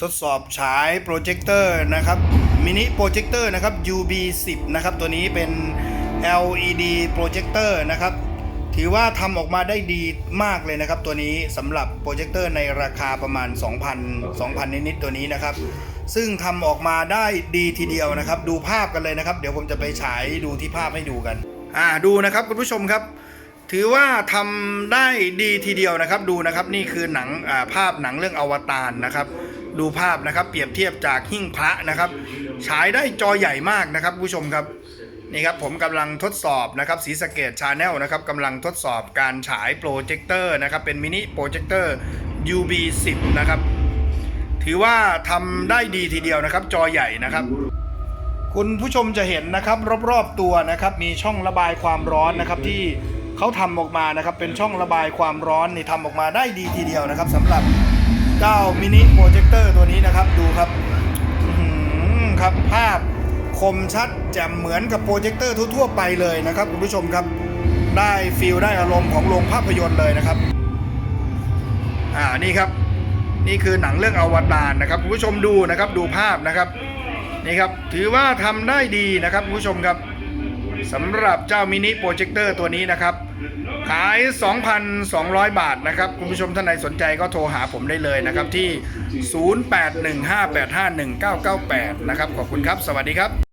ทดสอบฉายโปรเจคเตอร์นะครับมินิโปรเจคเตอร์นะครับ UB10 นะครับตัวนี้เป็น LED โปรเจคเตอร์นะครับถือว่าทำออกมาได้ดีมากเลยนะครับ ตัวนี้สำหรับโปรเจคเตอร์ในราคาประมาณ 2,000 2,000 นิดๆตัวนี้นะครับ ซึ่งทำออกมาได้ดีทีเดียวนะครับ ดูภาพกันเลยนะครับ เดี๋ยวผมจะไปฉายดูที่ภาพให้ดูกัน อ่าดูนะครับคุณผู้ชมครับ ถือว่าทำได้ดีทีเดียวนะครับ ดูนะครับนี่คือหนังอ่าภาพหนังเรื่องอวตารนะครับ ดูภาพนะครับ เปรียบเทียบจากหิ้งพระนะครับฉายได้จอใหญ่มากนะครับผู้ชมครับนี่ครับผมกำลังทดสอบนะครับสีสเกตชาแนลนะครับกำลังทดสอบการฉายโปรเจคเตอร์นะครับเป็นมินิโปรเจคเตอร์ UB10 นะครับถือว่าทำได้ดีทีเดียวนะครับ จอใหญ่นะครับ คุณผู้ชมจะเห็นนะครับรอบๆตัวนะครับมีช่องระบายความร้อนนะครับที่เขาทำออกมานะครับเป็นช่องระบายความร้อนนี่ทำออกมาได้ดีทีเดียวนะครับสำหรับ เจ้ามินิโปรเจคเตอร์ตัวนี้นะครับดูครับครับภาพคมชัดแจ่มเหมือนกับโปรเจคเตอร์ทั่วๆไปเลยนะครับคุณผู้ชมครับได้ฟีลได้อารมณ์ของโรงภาพยนตร์เลยนะครับอ่านี่ครับนี่คือหนังเรื่องอวตารนะครับคุณผู้ชมดูนะครับดูภาพนะครับนี่ครับถือว่าทำได้ดีนะครับคุณผู้ชมครับ สำหรับเจ้ามินิโปรเจคเตอร์ตัวนี้นะครับ ขาย 2,200 บาทนะครับ คุณผู้ชมท่านใดสนใจก็โทรหาผมได้เลยนะครับ ที่ 0815851998 นะครับ ขอบคุณครับ สวัสดีครับ